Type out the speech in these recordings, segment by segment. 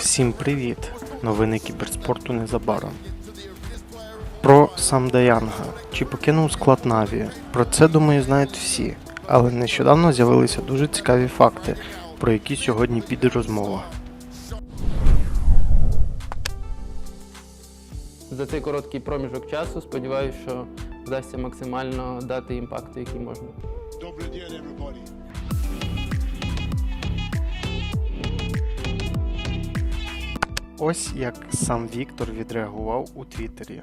Всім привіт! Новини кіберспорту незабаром. Про Самдаянга. Чи покинув склад Наві? Про це, думаю, знають всі. Але нещодавно з'явилися дуже цікаві факти, про які сьогодні піде розмова. За цей короткий проміжок часу сподіваюся, що вдасться максимально дати імпакту, який можна. Добрый день, everybody. Ось як сам Віктор відреагував у Твіттері.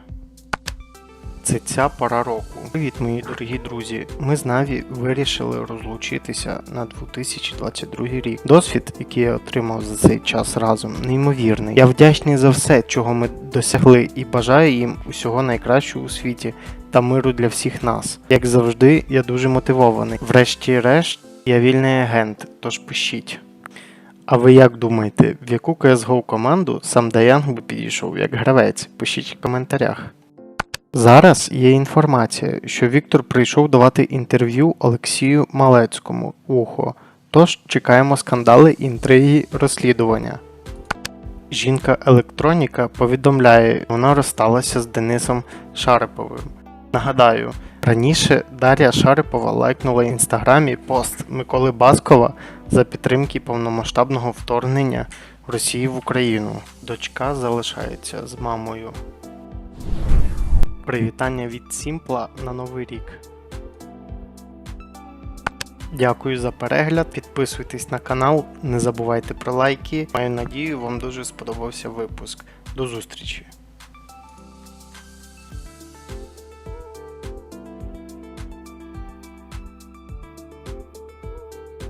Це ця пора року. Привіт, мої дорогі друзі. Ми з Наві вирішили розлучитися на 2022 рік. Досвід, який я отримав за цей час разом, неймовірний. Я вдячний за все, чого ми досягли, і бажаю їм усього найкращого у світі та миру для всіх нас. Як завжди, я дуже мотивований. Врешті-решт, я вільний агент, тож пишіть. А ви як думаєте, в яку CSGO команду сам Даян би підійшов як гравець? Пишіть в коментарях. Зараз є інформація, що Віктор прийшов давати інтерв'ю Олексію Малецькому ухо. Тож чекаємо скандали, інтриги, розслідування. Жінка електроніка повідомляє, вона розсталася з Денисом Шариповим. Нагадаю, раніше Дар'я Шарипова лайкнула в інстаграмі пост Миколи Баскова за підтримки повномасштабного вторгнення Росії в Україну. Дочка залишається з мамою. Привітання від Сімпла на Новий рік. Дякую за перегляд. Підписуйтесь на канал, не забувайте про лайки. Маю надію, вам дуже сподобався випуск. До зустрічі!